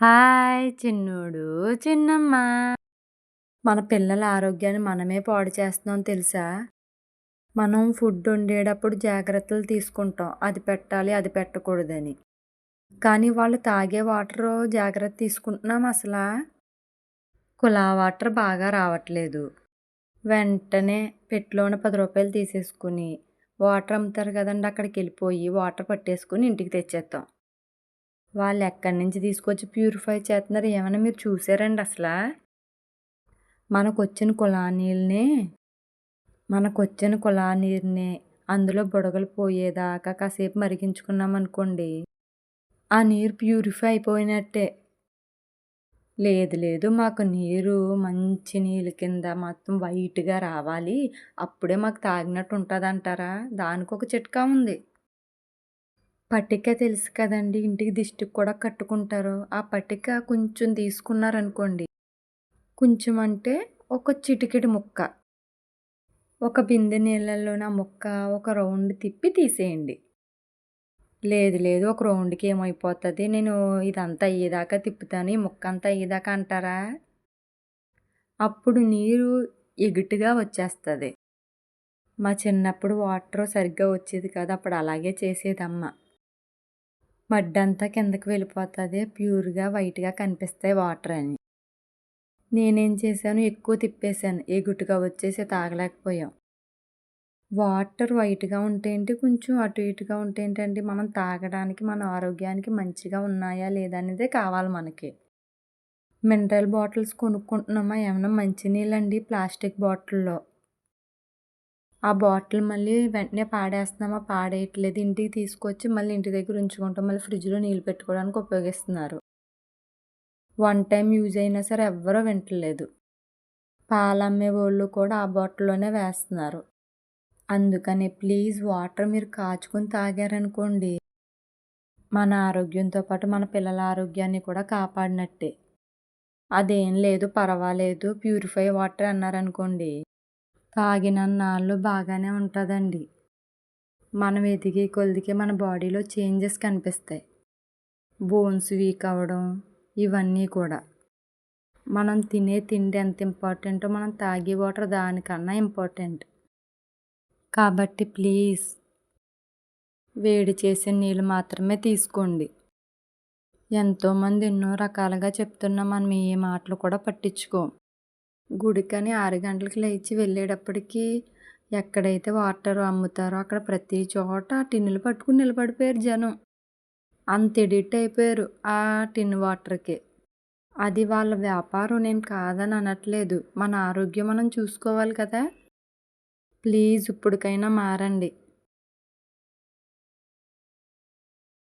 Hi చిన్నోడు చిన్నమ్మ. మన పిల్లల ఆరోగ్యాన్ని మనమే పాడు చేస్తున్నాం తెలుసా? మనం ఫుడ్ వండేటప్పుడు జాగ్రత్తలు తీసుకుంటాం. అది పెట్టాలి అది పెట్టకూడదని. కానీ వాళ్ళు తాగే వాటర్ జాగ్రత్త తీసుకుంటున్నాం అసలు? కులా వాటర్ బాగా రావట్లేదు. వెంటనే పెట్టులోన పది రూపాయలు తీసేసుకుని వాటర్ అమ్ముతారు కదండి అక్కడికి వెళ్ళిపోయి వాటర్ పట్టేసుకుని ఇంటికి తెచ్చేస్తాం వాళ్ళు ఎక్కడి నుంచి తీసుకొచ్చి ప్యూరిఫై చేస్తున్నారు ఏమైనా మీరు చూసారండి అసలు? మనకు వచ్చిన కులా నీళ్ళని మనకు వచ్చిన కులా నీరుని అందులో బుడగలు పోయేదాకా కాసేపు మరిగించుకున్నాం అనుకోండి ఆ నీరు ప్యూరిఫై అయిపోయినట్టే. లేదు లేదు మాకు నీరు మంచి నీళ్ళ కింద మొత్తం వైట్గా రావాలి. అప్పుడే మాకు తాగినట్టు ఉంటుంది అంటారా దానికి ఒక చిట్కా ఉంది. పట్టిక తెలుసు కదండి ఇంటికి దిష్టికి కూడా కట్టుకుంటారు. ఆ పట్టిక కొంచెం తీసుకున్నారనుకోండి, కొంచెం అంటే ఒక చిటికెడు ముక్క. ఒక బిందె నీళ్ళల్లోన నా ముక్క ఒక రౌండ్ తిప్పి తీసేయండి. లేదు లేదు ఒక రౌండ్‌కి ఏమైపోతుంది నేను ఇదంతా అయ్యేదాకా తిప్పుతాను, ఈ ముక్క అంతా అయ్యేదాకా అంటారా? అప్పుడు నీరు ఎగుటుగా వచ్చేస్తుంది మా చిన్నప్పుడు వాటర్ సరిగ్గా వచ్చేది కాదు. అప్పుడు అలాగే చేసేదమ్మ. మడ్డంతా కిందకి వెళ్ళిపోతుంది. ప్యూర్గా వైట్గా కనిపిస్తాయి వాటర్ అని. నేనేం చేశాను? ఎక్కువ తిప్పేశాను. గుట్టుగా వచ్చేసి తాగలేకపోయాం. వాటర్ వైట్గా ఉంటేంటి కొంచెం అటు ఇటుగా ఉంటేంటండి మనం తాగడానికి మన ఆరోగ్యానికి మంచిగా ఉన్నాయా లేదా అనేదే కావాలి మనకి. మినరల్ బాటిల్స్ కొనుక్కుంటున్నామా? ఏమైనా మంచినీళ్ళండి ప్లాస్టిక్ బాటిల్లో. ఆ బాటిల్ మళ్ళీ వెంటనే పాడేస్తున్నామా పాడేయట్లేదు. ఇంటికి తీసుకొచ్చి మళ్ళీ ఇంటి దగ్గర ఉంచుకుంటాం. మళ్ళీ ఫ్రిడ్జ్లో నీళ్ళు పెట్టుకోవడానికి ఉపయోగిస్తున్నారు. వన్ టైం యూజ్ అయినా సరే ఎవ్వరూ వింటలేదు. పాలు అమ్మే వాళ్ళు కూడా ఆ బాటిల్లోనే వేస్తున్నారు. అందుకని ప్లీజ్ వాటర్ మీరు కాచుకొని తాగారనుకోండి. మన ఆరోగ్యంతో పాటు మన పిల్లల ఆరోగ్యాన్ని కూడా కాపాడినట్టే. అదేం లేదు పర్వాలేదు. ప్యూరిఫై వాటర్ అన్నారనుకోండి. తాగినన్నాళ్ళు బాగానే ఉంటుందండి. మనం ఎదిగే కొలిదికి మన బాడీలో చేంజెస్ కనిపిస్తాయి. బోన్స్ వీక్ అవ్వడం ఇవన్నీ కూడా. మనం తినే తిండి ఎంత ఇంపార్టెంటో మనం తాగే వాటర్ దానికన్నా ఇంపార్టెంట్. కాబట్టి ప్లీజ్ వేడి చేసే నీళ్ళు మాత్రమే తీసుకోండి. ఎంతోమంది ఎన్నో రకాలుగా చెప్తున్నా మనం ఏ మాటలు కూడా పట్టించుకోం. గుడికని ఆరు గంటలకు లేచి వెళ్ళేటప్పటికి ఎక్కడైతే వాటర్ అమ్ముతారో అక్కడ ప్రతి చోట టిన్నులు పట్టుకుని నిలబడిపోయారు జనం. అంత ఎడిట్ అయిపోయారు ఆ టిన్ వాటర్కి. అది వాళ్ళ వ్యాపారం నేను కాదని అనట్లేదు. మన ఆరోగ్యం మనం చూసుకోవాలి కదా. ప్లీజ్ ఇప్పటికైనా మారండి.